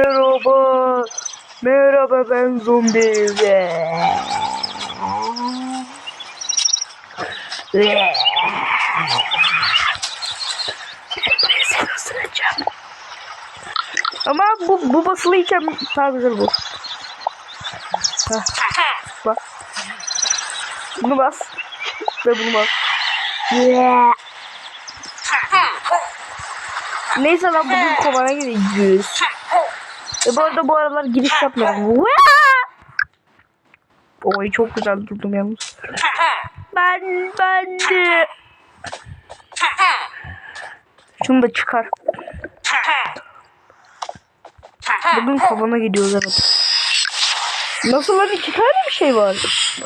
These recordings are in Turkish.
Merhaba. Merhaba ben zombi. Ama bu, bu basılıyken daha güzel bu. Heh, bak. Bunu bas. Ve bunu bas. Neyse lan bugün kovana gideceğiz. E bu arada bu aralar giriş yapmıyorum. Oy çok güzel durdum yalnız. Ben ben de. Şunu da çıkar. Bugün kovana gidiyoruz evet. Nasıl lan iki tane bir şey var?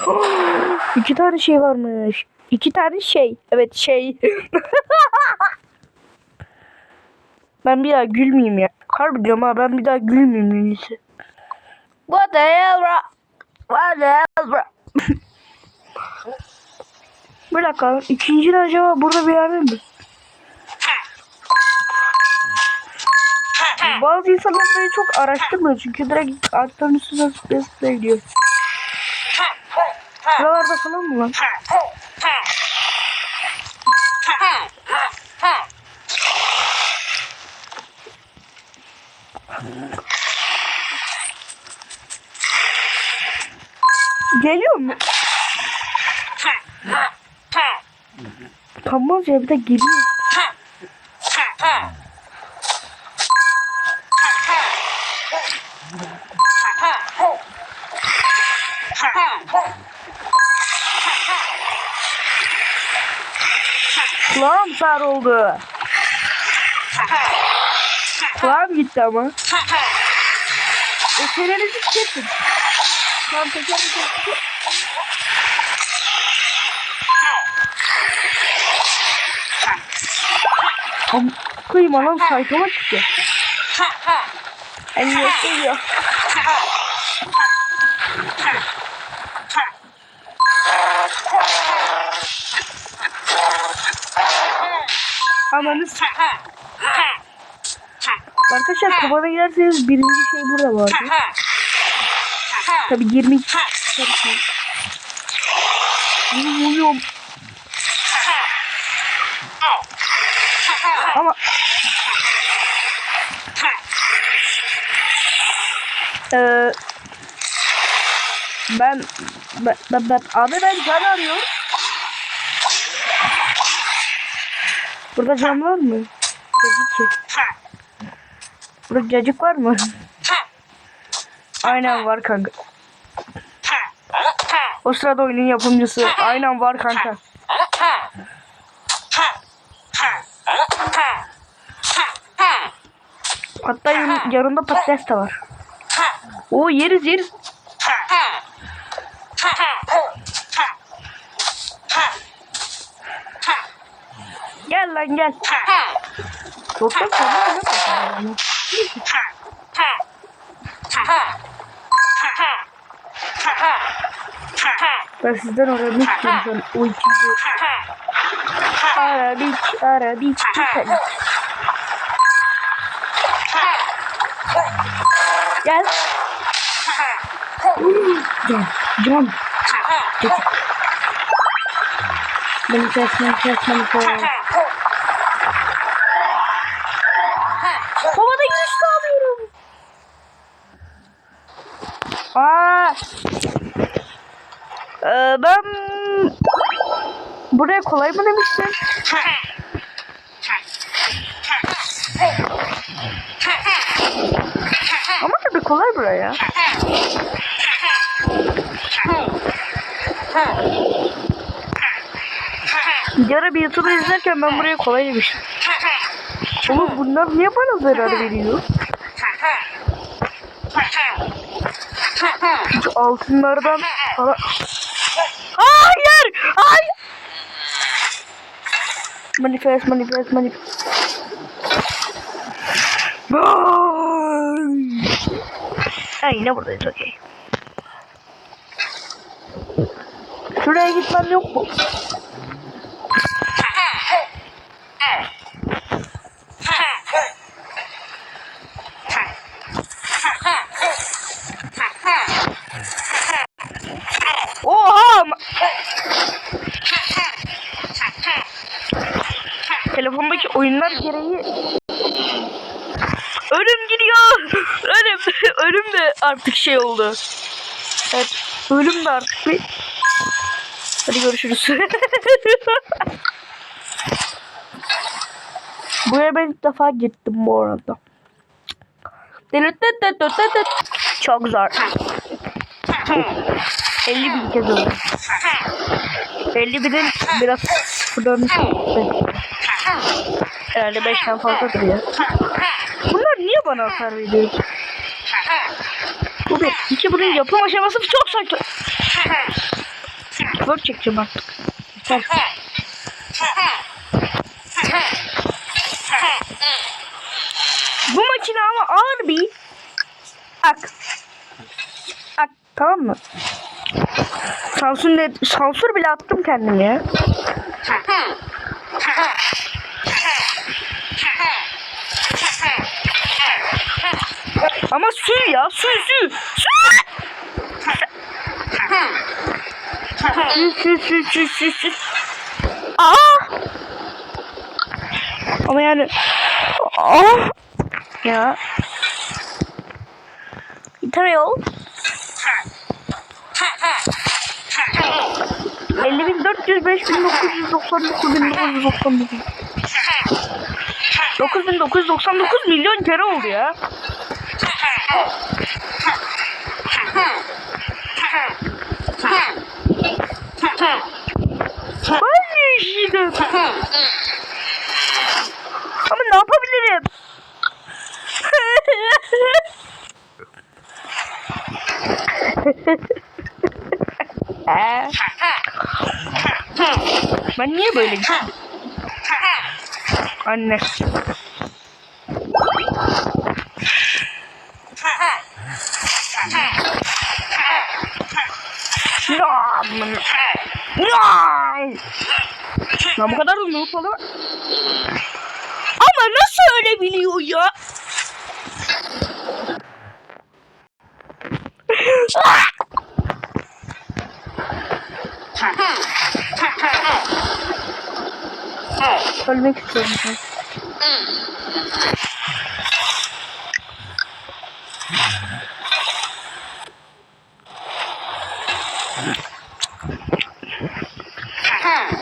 iki tane şey varmış. İki tane şey. Evet şey. ben bir daha gülmeyeyim ya. Harbi diyorum ha ben bir daha gülmeyeyim en iyisi. What the hell bro? What the hell bro? bir dakika. İkinci acaba burada bir yerde mi? Bazı insanlar böyle çok araştırmıyor çünkü direkt ağaçların üstüne zıplaya zıplaya gidiyor. Buralarda falan mı lan? Tamam ya bir de geliyor. Kulağım sar oldu. Kulağım gitti ama. Çenenizi kesin. Tamam teker teker. Koyayım anam sayfama çıktı. En iyi geliyor. Amanız. Arkadaşlar kovana giderseniz birinci şey burada vardı. Tabi 20 Tabii Vuruyorum. Ee, ben, ben, ben, abi ben can arıyorum. Burada cam var mı? Cacık. Burada cacık var mı? Aynen var kanka. O sırada oyunun yapımcısı. Aynen var kanka. Hatta yan- yanında patates de var. Oo yeriz yeriz. Gel lan gel. Doktor sana ne bakıyor? Ben sizden şu an o ikinci. Arabic, Arabic, Titanic. Gel. Can, can. Gel. Beni kes, beni kes, beni kes. Havada güç sağlıyorum. Aa. Ee, ben buraya kolay mı demiştin? Ama tabii kolay buraya. Bir ara bir YouTube izlerken ben buraya kolay demiştim. Oğlum bunlar niye bana zarar veriyor? Şu altınlardan para... Hayır! Hayır! Manifest, manifest, manifest. Ay! Yine buradayız okey. Şuraya gitmem yok mu? Oha! Telefondaki oyunlar gereği Ölüm gidiyor. Ölüm. Ölüm de artık şey oldu. Evet. Ölüm de artık bir Hadi görüşürüz. Buraya ben ilk defa gittim bu arada. Çok zor. 50 bin kez öldüm. 50 binin biraz sıfırdan herhalde 5'ten fazladır ya. Bunlar niye bana hasar veriyor? Bu bir. İki bunun yapım aşaması çok saçma. Work çekeceğim artık. Yeter. Bu makine ama ağır bir ak. Ak tamam mı? Sansür, ne, sansür bile attım kendime ya. Ama sür ya sür sür. Sür. Aa! Ama yani Aa! Ya. Yeter yol. 50.400 5.999 9999 milyon kere oldu ya. Ben işledim. Ama ne yapabilirim? Ee, ben niye böyle? Anne. Ya, aman. Ya. Ya bu kadar uzun falan. Ama nasıl öyle biliyor ya? Ölmek istiyorum. ben.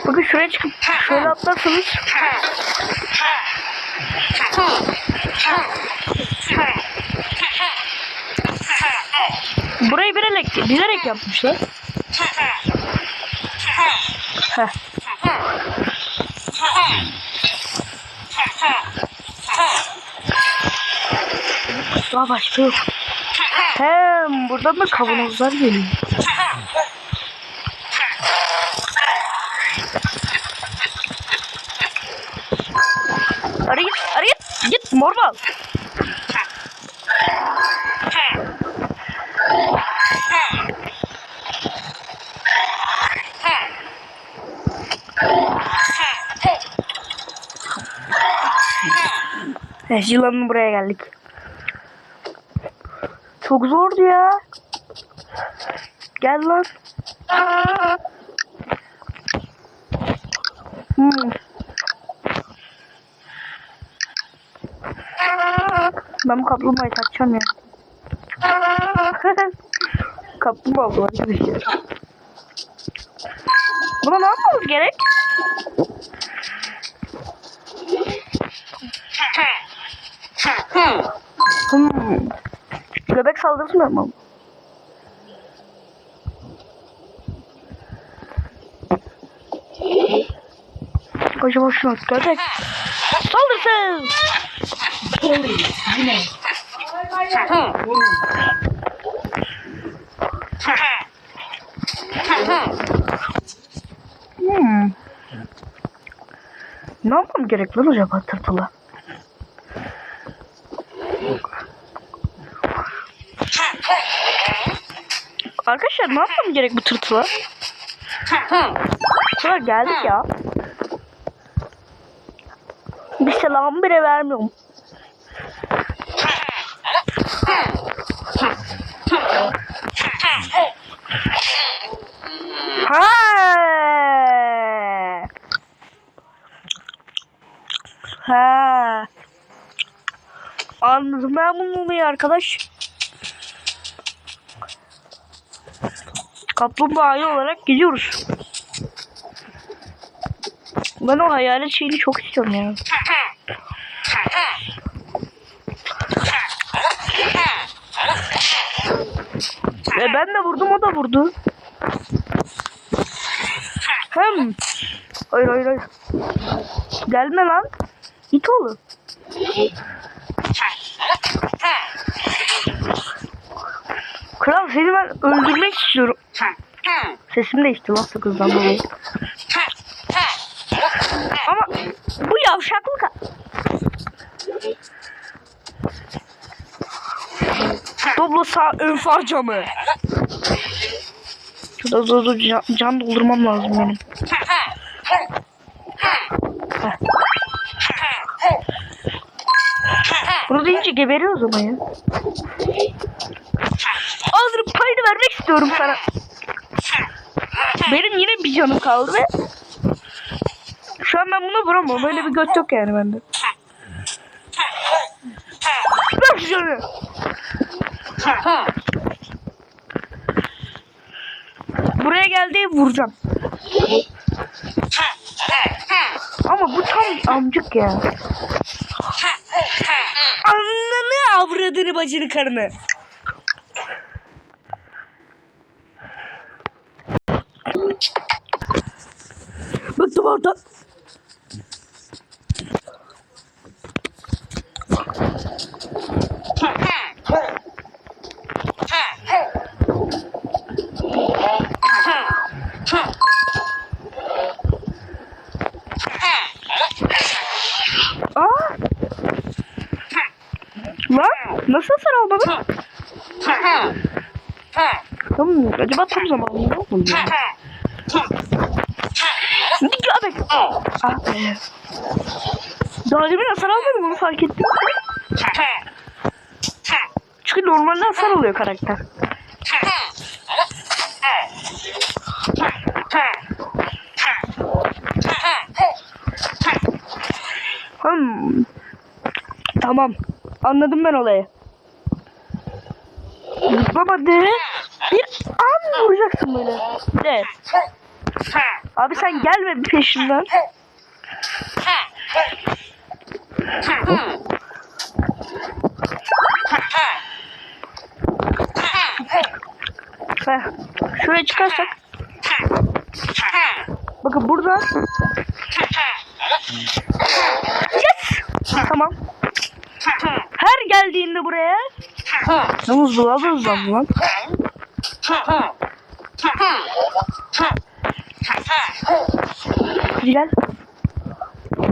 Bakın şuraya çıkıp şöyle atlarsanız burayı bilerek, bilerek yapmışlar. Heh. Daha başka yok. Hem buradan da kavanozlar geliyor. Hadi git, hadi mor bal. Evet, yılanın buraya geldik. Çok zordu ya. Gel lan. Hmm. Ben bu kaplumbağayı takacağım ya. Kaplumbağa bu arkadaşlar. Buna ne yapmamız gerek? Hmm. Göbek saldırısı mı yapmam? Koca boşuna göbek saldırsın. Hmm. Ne yapmam gerek lan acaba tırtıla? Arkadaşlar ne yapmam gerek bu tırtıla? Tırtıla geldik ya. Bir selam bile vermiyorum. Ha. Ha. anladım ben bunu olayı arkadaş. Kaplumbağayı olarak gidiyoruz. Ben o hayalet şeyini çok istiyorum ya. Ben de vurdum o da vurdu. Hem. Hayır hayır hayır. Gelme lan. İt oğlum. Kral seni ben öldürmek istiyorum. Sesim değişti lan kızdan dolayı. Ama bu yavşaklık. Doblo sağ ön far camı. Şurada dur dur can, can doldurmam lazım benim. Bunu deyince geberiyoruz ama ya. Ağzını payını vermek istiyorum sana. Benim yine bir canım kaldı ve şu an ben bunu vuramam. Böyle bir göt yok yani bende. Ver şu canı. Buraya geldiği vuracağım. Ama bu tam amcık ya. Ananı avradını bacını karını. Bıktım orada. Aa! Lan nasıl hasar almadın? Tamam acaba tam zamanında mı? Dikkat et. Ah. Daha demin hasar almadım onu fark ettim. Çünkü normalde hasar alıyor karakter. Hmm. Tamam. Anladım ben olayı. Zıplamadı. An vuracaksın böyle. De. Abi sen gelme peşimden. Heh. Şuraya çıkarsak. Bakın burada. Yes. Tamam. Her geldiğinde buraya. Yalnız bu az lan. Gel.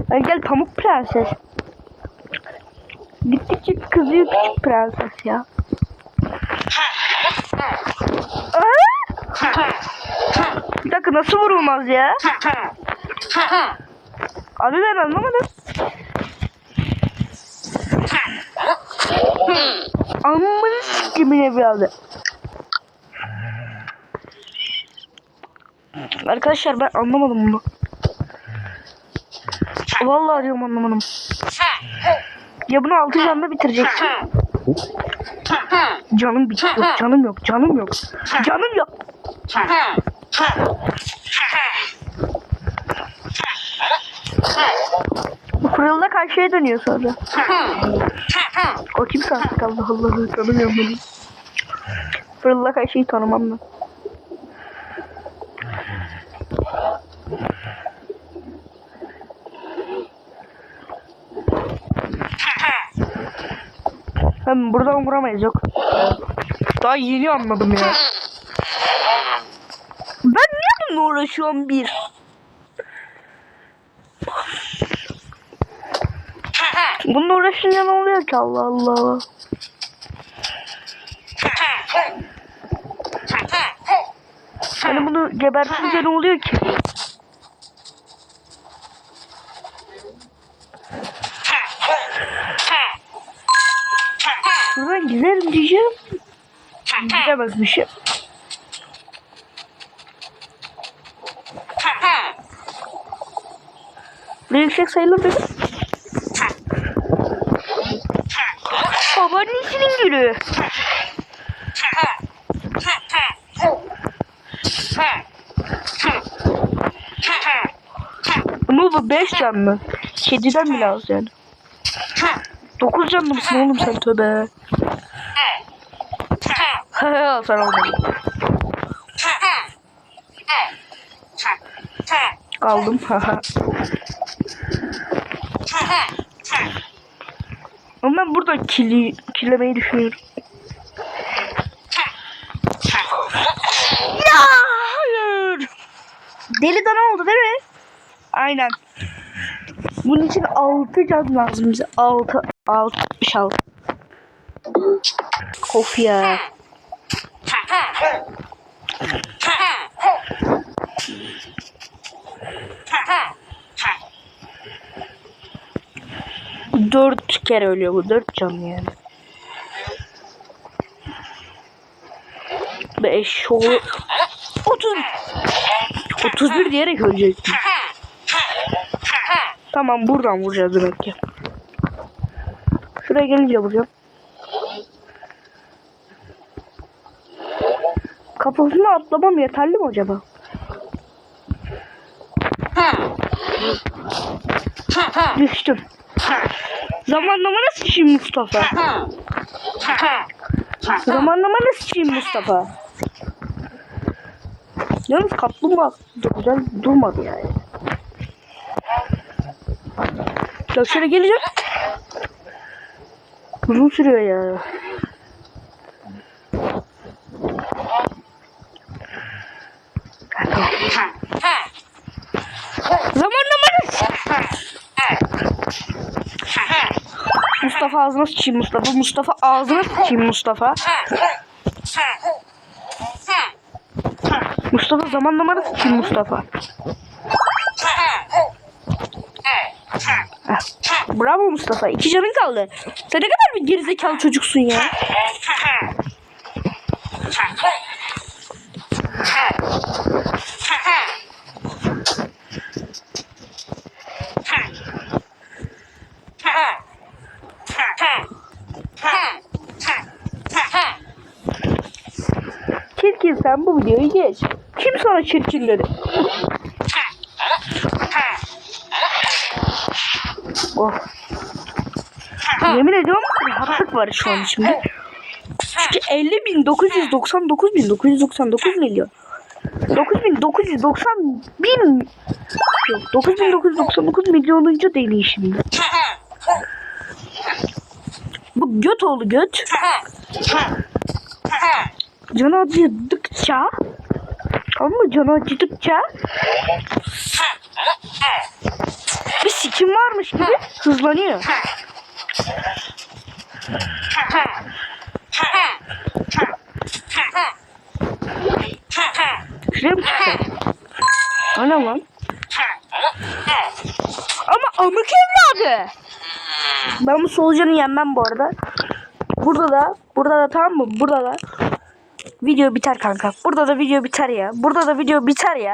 Hadi gel pamuk prenses. Gittikçe kızıyor küçük prenses ya. Bir dakika nasıl vurulmaz ya? Abi ben anlamadım. Amına sikimine evladı. Arkadaşlar ben anlamadım bunu. Vallahi diyorum anlamadım. Ya bunu altı canla bitireceksin. Canım bitti. Yok, canım yok. Canım yok. Canım yok. Bu fırıldak karşıya dönüyor sonra. O kimse artık Allah Allah tanımıyorum bunu. Fırıldak Ayşe'yi tanımam ben. Hem buradan vuramayız yok. Daha yeni anladım ya. Ben niye bununla uğraşıyorum bir? Bununla uğraşınca ne oluyor ki Allah Allah. Hani bunu gebertince ne oluyor ki? Gidemezmişim. Ne yüksek sayılır dedim. sürü. Ama bu 5 canlı. Kediden bile az yani. 9 canlı mısın oğlum sen tövbe. He sen olmadın. Aldım. haha. Ama ben burada kili, kilemeyi düşünüyorum. Ya hayır. Deli dana oldu değil mi? Aynen. Bunun için 6 can lazım bize. 6 6 66. Of. Dört kere ölüyor bu. Dört can yani. Beş, o... Otuz... 31 diyerek ölecektim. Tamam buradan vuracağız demek ki. Şuraya gelince vuracağım. Kafasına atlamam yeterli mi acaba? Düştüm. Zamanlamana sıçayım Mustafa. Zamanlamana sıçayım Mustafa. Yalnız kaplumbağa güzel durmadı yani. Ya şöyle geleceğim. Uzun sürüyor ya. Zamanlamanız. Mustafa ağzına sıçayım Mustafa. Mustafa ağzına sıçayım Mustafa. Mustafa zamanlamanı sıçayım Mustafa. Bravo Mustafa. İki canın kaldı. Sen ne kadar bir gerizekalı çocuksun ya. Sen bu videoyu geç. Kim sana çirkin dedi? Oh. Yemin ediyorum rahatlık var şu an içimde. Çünkü 50 bin 999 bin 999 milyon. 9990 bin yok 9999 milyonuncu değil şimdi. Bu göt oldu göt. Canı acıdıkça ama canı acıdıkça bir sikim varmış gibi hızlanıyor. Şuraya mı çıkacak? O ne lan? Ama amık evladı. Ben bu solucanı yenmem bu arada. Burada da, burada da tamam mı? Burada da video biter kanka. Burada da video biter ya. Burada da video biter ya.